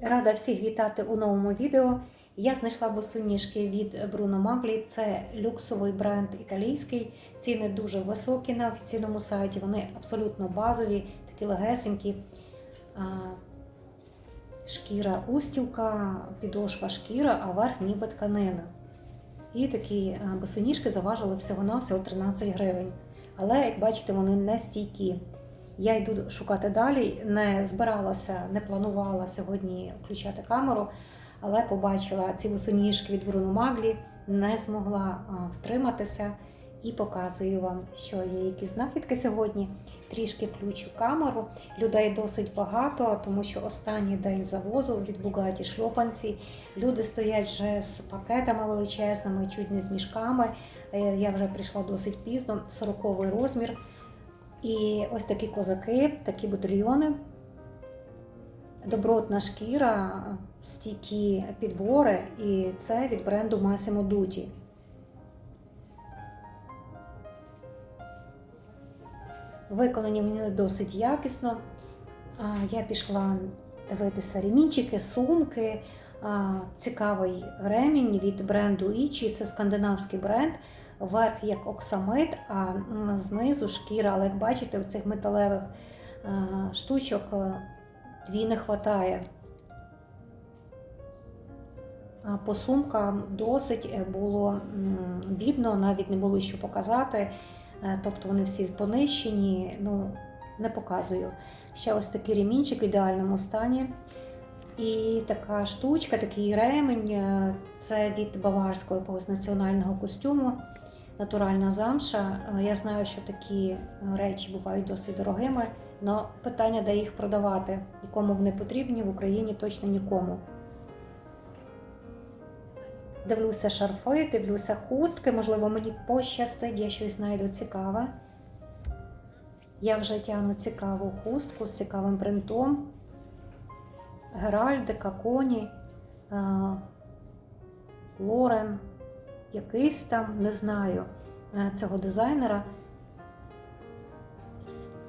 Рада всіх вітати у новому відео. Я знайшла босоніжки від Bruno Magli. Це люксовий бренд італійський. Ціни дуже високі на офіційному сайті. Вони абсолютно базові, такі легесенькі. Шкіра устілка, підошва шкіра, а верх ніби тканина. І такі босоніжки заважили всього-навсього 13 гривень. Але, як бачите, вони не стійкі. Я йду шукати далі. Не збиралася, не планувала сьогодні включати камеру, але побачила ці босоніжки від Bruno Magli, не змогла втриматися і показую вам, що є якісь знахідки сьогодні. Трішки включу камеру. Людей досить багато, тому що останній день завозу від Бугаті шльопанці. Люди стоять вже з пакетами величезними, чуть не з мішками. Е, Я вже прийшла досить пізно, 40 розмір. І ось такі козаки, такі батальйони. Добротна шкіра, стійкі підбори, і це від бренду Massimo Dutti. Виконані вони досить якісно. Я пішла дивитися ремінчики, сумки. Цікавий ремінь від бренду Ічі. Це скандинавський бренд. Верх як оксамит, а знизу шкіра. Але як бачите, в цих металевих штучок а, дві не вистачає. По сумкам досить е, було бідно, навіть не було що показати. Е, Тобто вони всі понищені, ну, не показую. Ще ось такий ремінчик в ідеальному стані. І така штучка, такий ремень е, це від баварського якогось національного костюму, натуральна замша. Е, Я знаю, що такі е, речі бувають досить дорогими, але питання, де їх продавати, і кому вони потрібні в Україні точно нікому. Дивлюся шарфи, дивлюся хустки, можливо, мені пощастить, я щось знайду цікаве. Я вже тягну цікаву хустку з цікавим принтом. Геральдика, Коні, е, Лорен, якийсь там, не знаю е, цього дизайнера.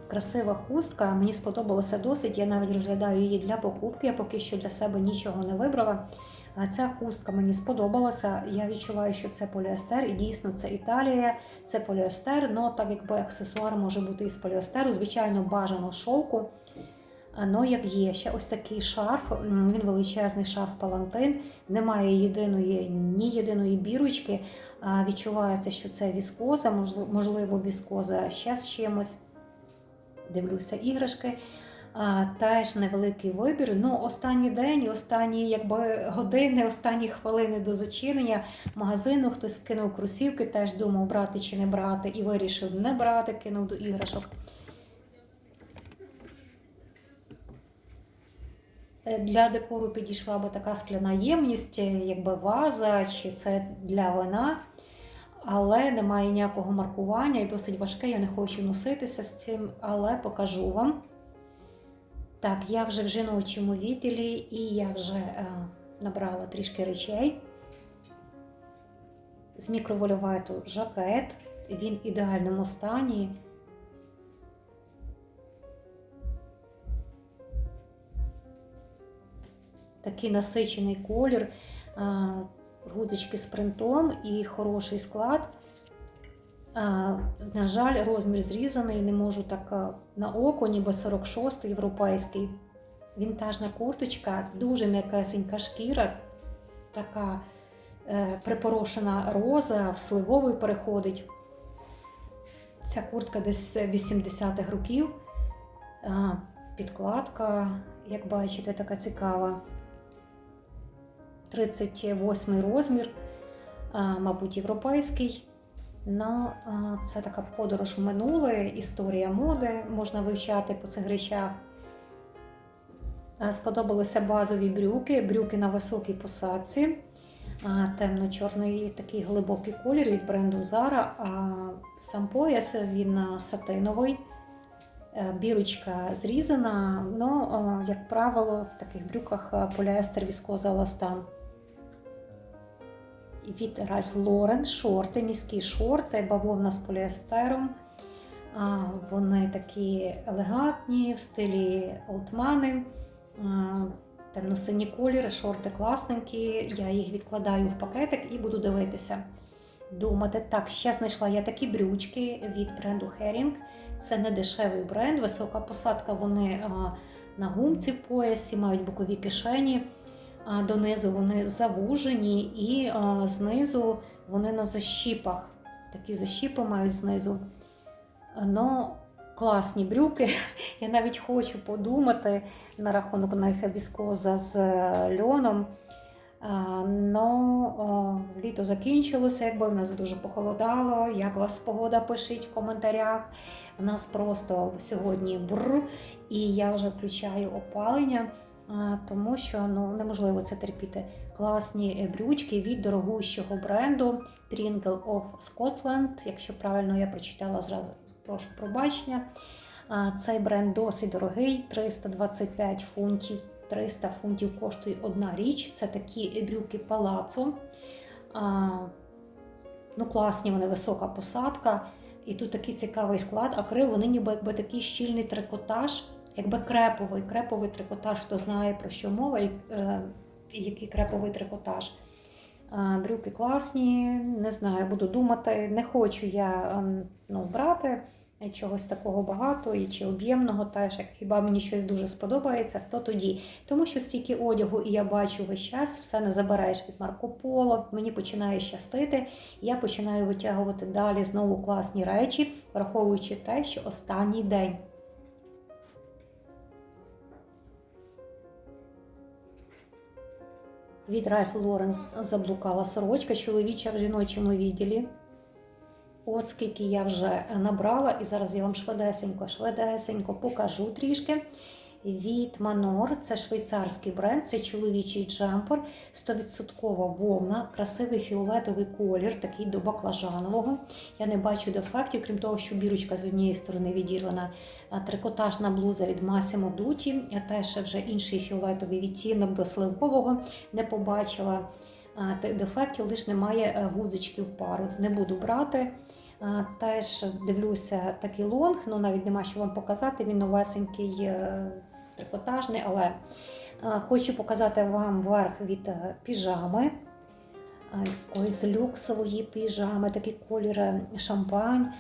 Красива хустка, мені сподобалося досить. Я навіть розглядаю її для покупки. Я поки що для себе нічого не вибрала. Ця хустка мені сподобалася. Я відчуваю, що це поліестер, і дійсно це Італія, це поліестер. Ну так якби аксесуар може бути із поліестеру, звичайно, бажано шовку. Ну, як є, ще ось такий шарф, він величезний шарф палантин, немає єдиної, ні єдиної бірочки. Відчувається, що це віскоза, можливо, віскоза ще з чимось. Дивлюся іграшки. Теж невеликий вибір. Ну, останній день, останні якби, години, останні хвилини до зачинення магазину хтось скинув кросівки, теж думав, брати чи не брати, і вирішив не брати, кинув до іграшок. Для декору підійшла би така скляна ємність, е, якби ваза, чи це для вина, але немає ніякого маркування і досить важке. Я не хочу носитися з цим, але покажу вам. Так, я вже в жіночому відділі і я вже е, набрала трішки речей. З мікровольовету жакет, він в ідеальному стані. Такий насичений колір, гудзички з принтом і хороший склад. На жаль, розмір зрізаний, не можу так на око, ніби 46 європейський. Вінтажна курточка, дуже м'якесенька шкіра, така е, припорошена роза, в сливовий переходить. Ця куртка десь 80-х років. Підкладка, як бачите, така цікава. 38 розмір, мабуть, європейський. Ну, це така подорож в минуле, історія моди можна вивчати по цих речах. Сподобалися базові брюки, брюки на високій посадці, темно-чорний такий глибокий колір від бренду Zara, а сам пояс він сатиновий. Е, Бірочка зрізана, ну, е, як правило, в таких брюках поліестер віскоза еластан. Від Ральф Лорен шорти, міські шорти, бавовна з поліестером. Вони такі елегантні, в стилі олдмани. Темно-сині колір, шорти класненькі. Я їх відкладаю в пакетик і буду дивитися. Думати, так, ще знайшла я такі брючки від бренду Herring. Це не дешевий бренд, висока посадка. Вони на гумці в поясі, мають бокові кишені. Донизу вони завужені, і знизу вони на защіпах. Такі защіпи мають знизу. Ну, класні брюки. Я навіть хочу подумати на рахунок них віскоза з е, льоном. Ну, літо закінчилося, якби в нас дуже похолодало. Як вас погода пишіть в коментарях. У нас просто сьогодні бр, і я вже включаю опалення, тому що ну, неможливо це терпіти. Класні брючки від дорогущого бренду Pringle of Scotland. Якщо правильно я прочитала зразу, прошу пробачення. Цей бренд досить дорогий 325 фунтів. 300 фунтів коштує одна річ. Це такі брюки палацо. Ну, класні, вони висока посадка. І тут такий цікавий склад, акрил, вони ніби якби такий щільний трикотаж, якби креповий, креповий трикотаж, хто знає про що мова, е, який креповий трикотаж. Брюки класні, не знаю, буду думати. Не хочу я ем, ну, брати чогось такого багато і чи об'ємного, теж як хіба мені щось дуже сподобається, то тоді. Тому що стільки одягу, і я бачу весь час, все не забереш від Марко Поло, мені починає щастити, я починаю витягувати далі знову класні речі, враховуючи те, що останній день. Від Ральф Лоренс заблукала сорочка чоловіча в жіночому відділі. От скільки я вже набрала, і зараз я вам швидесенько, швидесенько покажу трішки. Від Manor, це швейцарський бренд, це чоловічий джемпер, 100% вовна, красивий фіолетовий колір, такий до баклажанового. Я не бачу дефектів, крім того, що бірочка з однієї сторони відірвана. Трикотажна блуза від Massimo Dutti, Я теж вже інший фіолетовий відтінок до сливкового не побачила. Дефектів лише немає гудзички в пару. Не буду брати. Теж дивлюся такий лонг, ну навіть нема що вам показати, він новесенький, е, трикотажний, але хочу показати вам верх від е, піжами, якоїсь люксової піжами, такий колір е, шампань.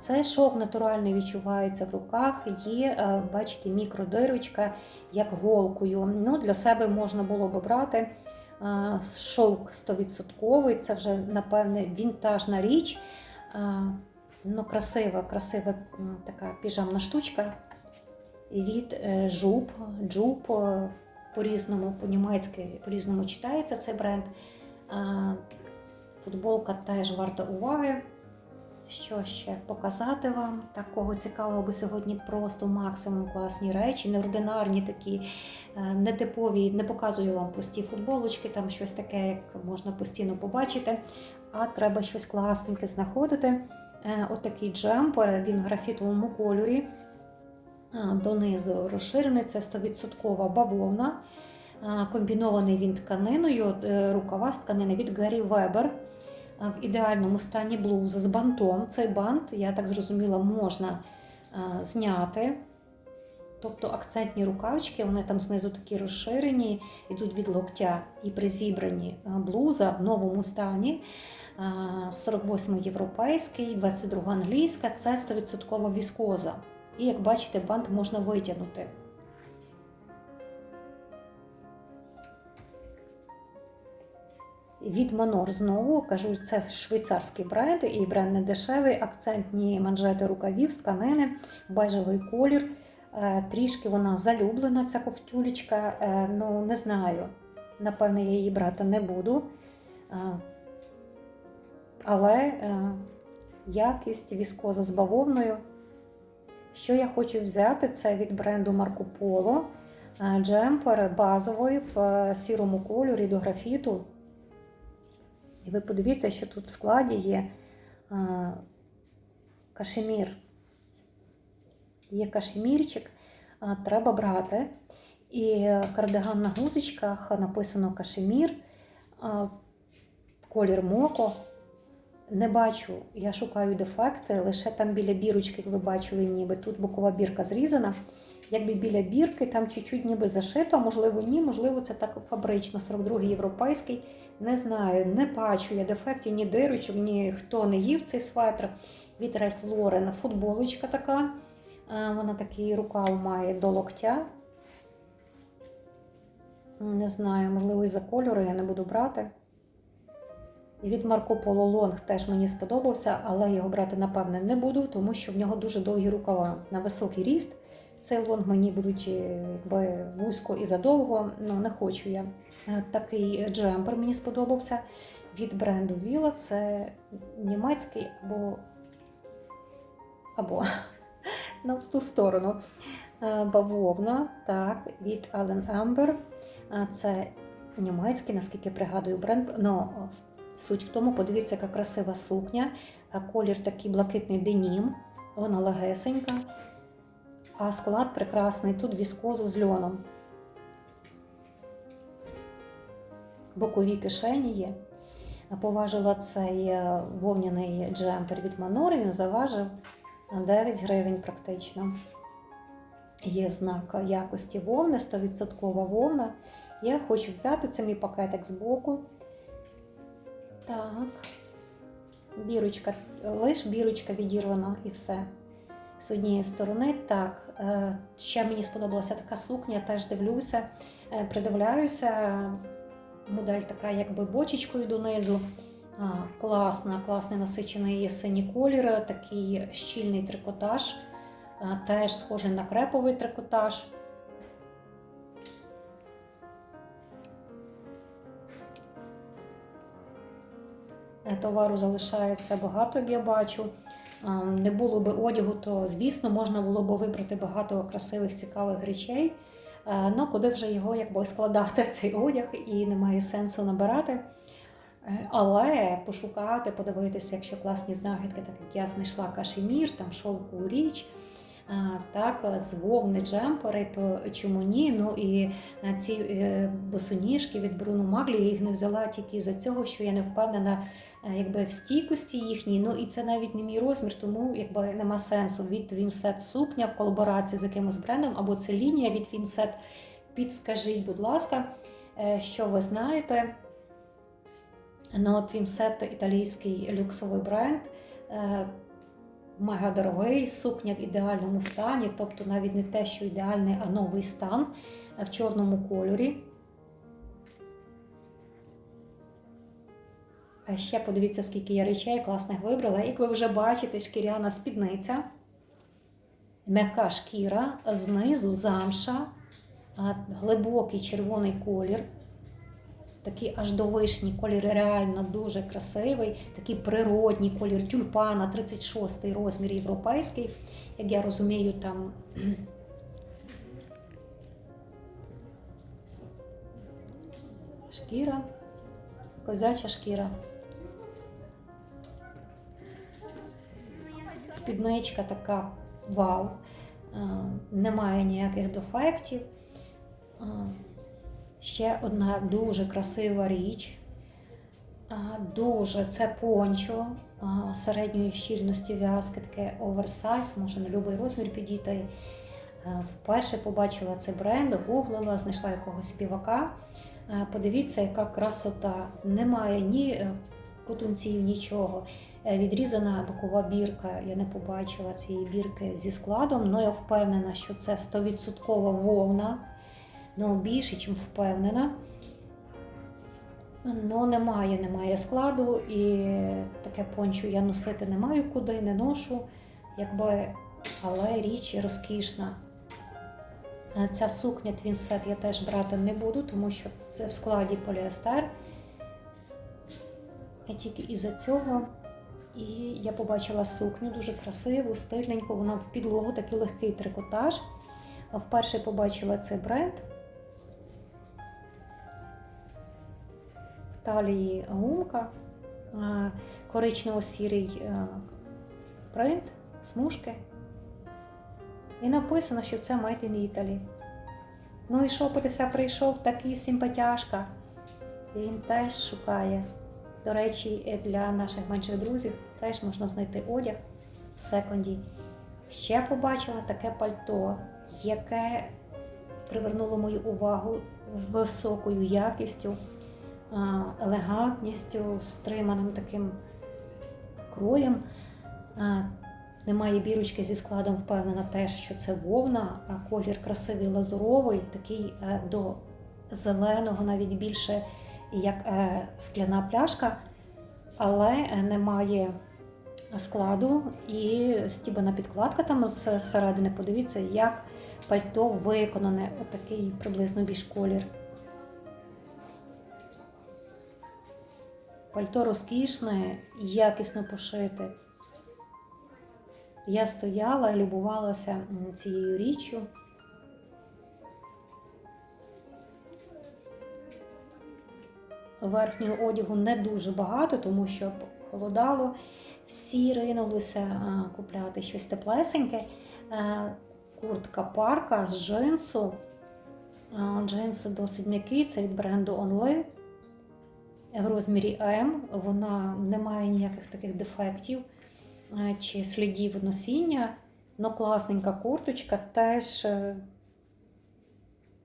Це шов натуральний відчувається в руках, є, бачите, мікродирочка, як голкою. Ну, Для себе можна було би брати шовк 100%, це вже, напевне, вінтажна річ. Ну, красива, красива така піжамна штучка від жуб. Джуб по-різному, по-німецьки по-різному читається цей бренд. Футболка теж варта уваги. Що ще показати вам? Такого цікавого би сьогодні просто максимум класні речі, неординарні такі, нетипові. Не показую вам прості футболочки, там щось таке, як можна постійно побачити а треба щось класненьке знаходити. Е, отакий джемпер, він в графітовому кольорі. Донизу розширений, це 100% бавовна. Комбінований він тканиною, е, рукава з тканини від Гаррі Вебер. В ідеальному стані блуз з бантом. Цей бант, я так зрозуміла, можна зняти. Тобто акцентні рукавчики, вони там знизу такі розширені, йдуть від локтя і призібрані блуза в новому стані. 48 європейський, 22 англійська це 100% віскоза. І як бачите, бант можна витягнути. Від Manor знову кажу, це швейцарський бренд і бренд не дешевий, акцентні манжети рукавів з тканини, бежевий колір. Е, трішки вона залюблена, ця ковтюлечка. Е, ну, не знаю. Напевне, я її брати не буду. Е, але якість віскоза з бавовною. Що я хочу взяти, це від бренду Marco Polo е, джемпер базовий в е, сірому кольорі до графіту. І ви подивіться, що тут в складі є е, кашемір. Є кашемірчик, треба брати. І кардиган на гузичках написано кашемір, колір моко. Не бачу, я шукаю дефекти, лише там біля бірочки, як ви бачили, ніби тут бокова бірка зрізана. якби біля бірки, там чуть-чуть ніби зашито, можливо ні, можливо, це так фабрично, 42-й європейський. Не знаю, не бачу я дефектів, ні дирочок, ні хто не їв цей светр. Від Ralph Lauren футболочка така. Вона такий рукав має до локтя. Не знаю, можливо, із-за кольору я не буду брати. І від Марко Поло Лонг теж мені сподобався, але його брати, напевне, не буду, тому що в нього дуже довгі рукава на високий ріст. Цей лонг мені будуть е, якби вузько і задовго, ну не хочу я. Е, Такий джемпер мені сподобався від бренду Villa. Це німецький або, або ну, в ту сторону. Е, Бавовна, так, від Allen Amber. Це німецький, наскільки пригадую, бренд. Ну, суть в тому, подивіться, яка красива сукня. Колір такий блакитний денім, вона легесенька. А склад прекрасний. Тут віскоза з льоном. Бокові кишені є. Поважила цей е, вовняний джемпер від Манори, він заважив 9 гривень практично. Є знак якості вовни, 100% вовна. Я хочу взяти це мій пакетик з боку. Так. Бірочка, лиш бірочка відірвана і все. З однієї сторони. Так, е, ще мені сподобалася така сукня, теж дивлюся, е, придивляюся. Модель така, якби бочечкою донизу. Класна, класний насичений синій колір, такий щільний трикотаж, теж схожий на креповий трикотаж. Товару залишається багато, як я бачу. Не було би одягу, то звісно можна було б вибрати багато красивих, цікавих речей. Е, Ну, куди вже його якби складати цей одяг, і немає сенсу набирати. Е, Але пошукати, подивитися, якщо класні знахідки, так як я знайшла кашемір, там шовку річ, е, так, з вовни джемпери, то чому ні? Ну і е, ці е, босоніжки від Бруно Маглі я їх не взяла тільки за цього, що я не впевнена е, якби, в стійкості їхній. Ну і це навіть не мій розмір, тому якби нема сенсу. Від Вінсет сукня в колаборації з якимось брендом, або це лінія від Вінсет. Підскажіть, будь ласка, е, що ви знаєте. Ну, от Вінсет італійський люксовий бренд. е, Мега дорогий, сукня в ідеальному стані, тобто навіть не те, що ідеальний, а новий стан е, в чорному кольорі. А ще подивіться, скільки я речей класних вибрала. Як ви вже бачите, шкіряна спідниця, м'яка шкіра, знизу замша, глибокий червоний колір. Такий аж до вишні колір реально дуже красивий, такий природній колір тюльпана, 36 розмір європейський. Як я розумію, там шкіра, козяча шкіра. Спідничка така вау. Е, Немає ніяких дефектів. Е, Ще одна дуже красива річ. Дуже це пончо середньої щільності в'язки, таке оверсайз, може на будь-який розмір підійти. Вперше побачила цей бренд, гуглила, знайшла якогось співака. Подивіться, яка красота. Немає ні е, кутунців, нічого. Е, Відрізана бокова бірка. Я не побачила цієї бірки зі складом, але я впевнена, що це 100% вовна ну, більше, ніж впевнена. Ну, немає, немає складу, і таке пончо я носити не маю куди, не ношу, якби, але річ розкішна. Ця сукня твінсет я теж брати не буду, тому що це в складі поліестер. Я тільки із-за цього. І я побачила сукню дуже красиву, стильненьку, вона в підлогу, такий легкий трикотаж. Вперше побачила цей бренд. В талії гумка, коричнево-сірий е, принт, смужки. І написано, що це Made in Italy. Ну і шопитися прийшов такий симпатяшка. І він теж шукає. До речі, для наших менших друзів теж можна знайти одяг в секонді. Ще побачила таке пальто. яке привернуло мою увагу високою якістю, елегантністю, стриманим таким кроєм. Немає бірочки зі складом, впевнена теж, що це вовна, а колір красивий лазуровий, такий е, до зеленого, навіть більше як е, скляна пляшка, але е, немає складу і стібана підкладка там зсередини. Подивіться, як пальто виконане, отакий приблизно більш колір. Пальто розкішне, якісно пошите. Я стояла і любувалася цією річчю. Верхнього одягу не дуже багато, тому що холодало. Всі ринулися купляти щось теплесеньке. Е, Куртка парка з джинсу. А, Джинси досить м'які, це від бренду Only. В розмірі М. Вона не має ніяких таких дефектів е, чи слідів носіння. Ну, класненька курточка. Теж е,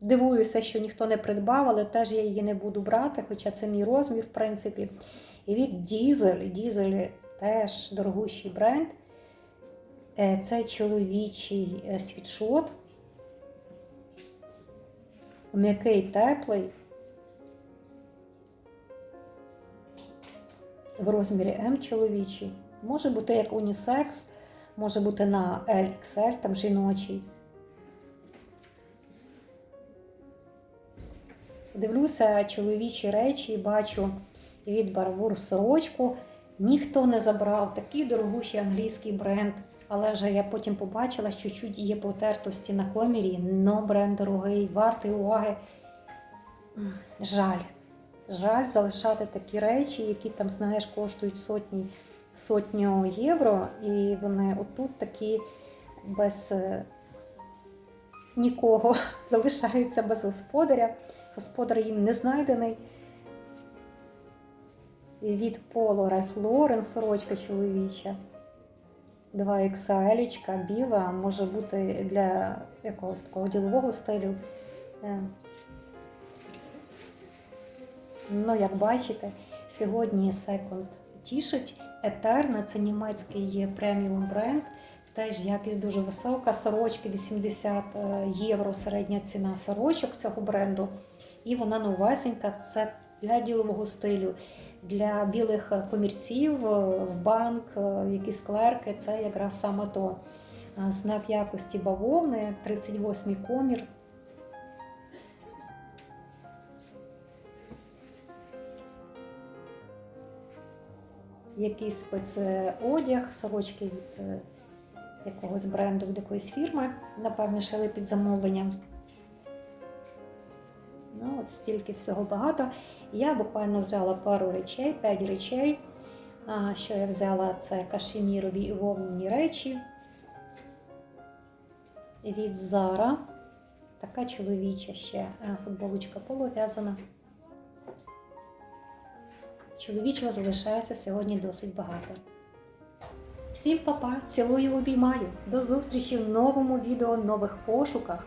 дивуюся, що ніхто не придбав, але теж я її не буду брати, хоча це мій розмір, в принципі. І від Дізель. Дізель теж дорогущий бренд. Е, Це чоловічий е, світшот. М'який теплий. В розмірі М чоловічий. Може бути як унісекс, може бути на LXL, там жіночий. Дивлюся чоловічі речі і бачу від Барбур сорочку. Ніхто не забрав такий дорогущий англійський бренд. Але вже я потім побачила, що чуть є потертості на комірі, но бренд дорогий, вартий уваги. Жаль. Жаль залишати такі речі, які там, знаєш, коштують сотні, сотню євро, і вони отут такі без е, нікого залишаються без господаря. Господар їм не знайдений. Від Поло Ральф Лорен сорочка чоловіча. 2 XL, біла, може бути для якогось такого ділового стилю. Е, Ну, як бачите, сьогодні секонд тішить. Етерна це німецький преміум бренд. Теж якість дуже висока. Сорочки 80 євро середня ціна сорочок цього бренду. І вона новесенька. Це для ділового стилю, для білих комірців, банк, е, якісь клерки. Це якраз саме то. Е, Знак якості бавовни, 38-й комір. якийсь спецодяг, сорочки від е, якогось бренду, від якоїсь фірми, напевне, шили під замовлення. Ну, от стільки всього багато. Я буквально взяла пару речей, 5 речей. А, що я взяла, це кашемірові і вовняні речі. Від Zara. Така чоловіча ще е, футболочка полув'язана. Чоловічого залишається сьогодні досить багато. Всім папа, цілую обіймаю. До зустрічі в новому відео, нових пошуках.